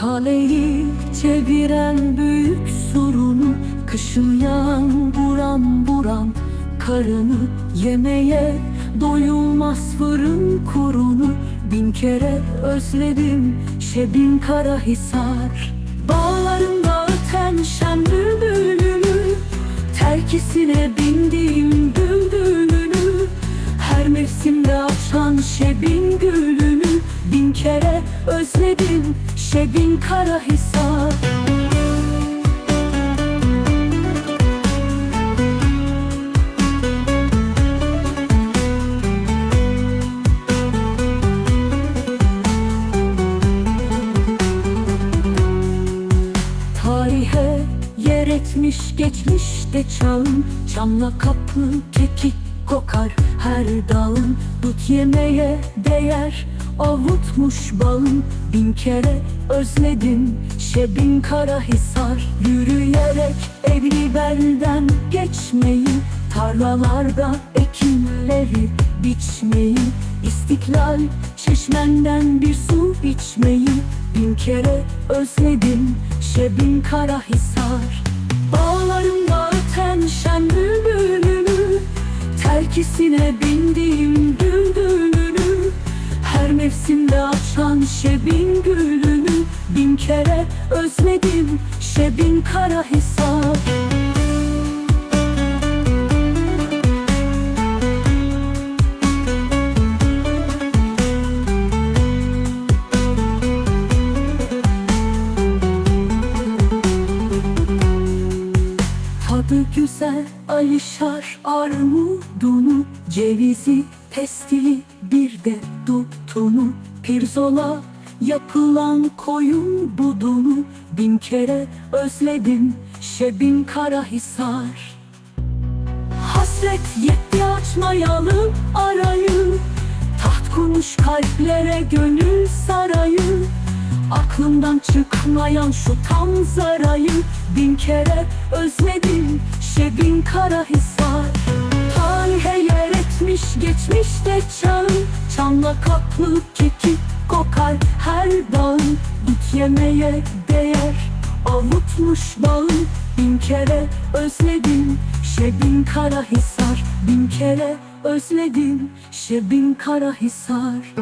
Kaleyi çeviren büyük sorunu Kışın yağan buram buram Karını yemeye doyulmaz fırın kurunu. Bin kere özledim Şebin Karahisar. Bağlarında öten şen bülbülünü Terkisine bindiğim düldülünü Her mevsimde açan şebin gülünü Bin kere özledim Şebin Karahisar Tarihe yer etmiş geçmişte çağın Çamla kapı kekik kokar her dalın Dut yemeye değer avutmuş balın Bin kere özledim Şebin Karahisar. Yürüyerek evli belden geçmeyi Tarlalarda ekinleri biçmeyi İstiklal çeşmenden bir su içmeyi Bin kere özledim Şebin Karahisar. Bağlarında öten şen bülbülünü Terkisine bindiğim mevsimde açan şebin gülünü Bin kere özledim. Şebin Karahisar Tadı güzel alişar armudunu Cevizi pestili bir de dutunu Pirzola yapılan koyun budunu Bin kere özledim Şebin Karahisar. Hasret yetti açmayalım arayı Taht kurmuş kalplere gönül sarayı. Aklımdan çıkmayan şu tam zarayı Bin kere özledim Şebin Karahisar. Tarihe yer etmiş geçmişte çağın Çamla kaplı kekik kokar her dağın Dut yemeye değer. Avutmuş bağın Bin kere özledim Şebin Karahisar. Bin kere özledim Şebin Karahisar